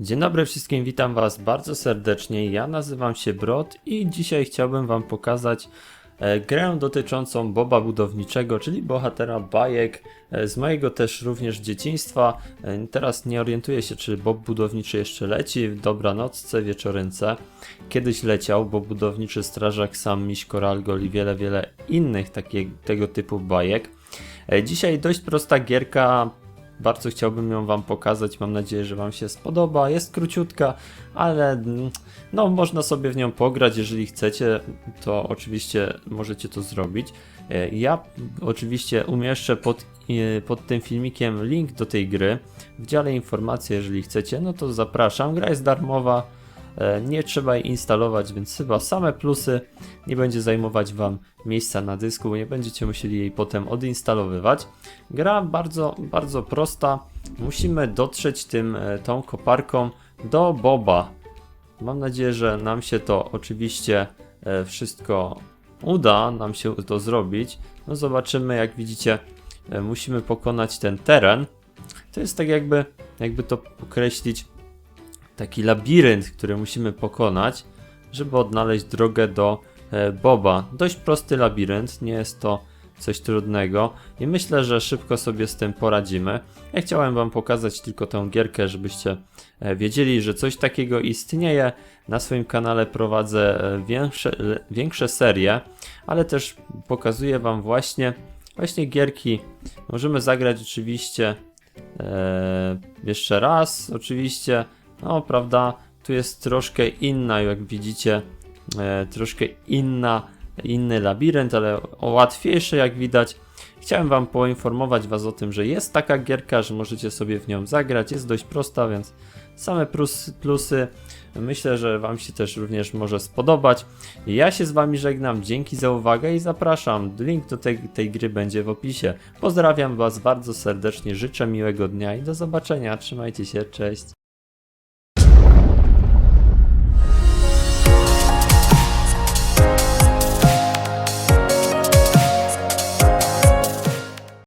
Dzień dobry wszystkim, witam Was bardzo serdecznie. Ja nazywam się Brod i dzisiaj chciałbym Wam pokazać e, grę dotyczącą Boba Budowniczego, czyli bohatera bajek e, z mojego też również dzieciństwa. E, teraz nie orientuję się, czy Bob Budowniczy jeszcze leci w dobranocce, wieczorynce. Kiedyś leciał, bo Budowniczy Strażak, Sam Miś Koralgol i wiele, wiele innych takie, tego typu bajek. Dzisiaj dość prosta gierka, bardzo chciałbym ją Wam pokazać. Mam nadzieję, że Wam się spodoba. Jest króciutka, ale mm, no, można sobie w nią pograć. Jeżeli chcecie, to oczywiście możecie to zrobić. E, Ja oczywiście umieszczę pod, e, pod tym filmikiem link do tej gry. W dziale informacje, jeżeli chcecie, no to zapraszam. Gra jest darmowa. E, Nie trzeba jej instalować, więc chyba same plusy. Nie będzie zajmować Wam miejsca na dysku, nie będziecie musieli jej potem odinstalowywać. Gra bardzo, bardzo prosta. Musimy dotrzeć tym, e, tą koparką do Boba. Mam nadzieję, że nam się to oczywiście e, wszystko uda, nam się to zrobić. No zobaczymy, jak widzicie, musimy pokonać ten teren. To jest tak jakby, jakby to określić, taki labirynt, który musimy pokonać, żeby odnaleźć drogę do e, Boba. Dość prosty labirynt, nie jest to coś trudnego i myślę, że szybko sobie z tym poradzimy. Ja chciałem Wam pokazać tylko tę gierkę, żebyście e, wiedzieli, że coś takiego istnieje. Na swoim kanale prowadzę e, większe, większe serie, ale też pokazuję Wam właśnie, właśnie gierki. Możemy zagrać oczywiście jeszcze raz, oczywiście. No, prawda, tu jest troszkę inna, jak widzicie, e, troszkę inna, inny labirynt, ale łatwiejszy, jak widać. Chciałem Wam poinformować Was o tym, że jest taka gierka, że możecie sobie w nią zagrać. Jest dość prosta, więc same plus, plusy. Myślę, że Wam się też również może spodobać. Ja się z Wami żegnam, dzięki za uwagę i zapraszam. Link do tej, tej gry będzie w opisie. Pozdrawiam Was bardzo serdecznie, życzę miłego dnia i do zobaczenia. Trzymajcie się, cześć.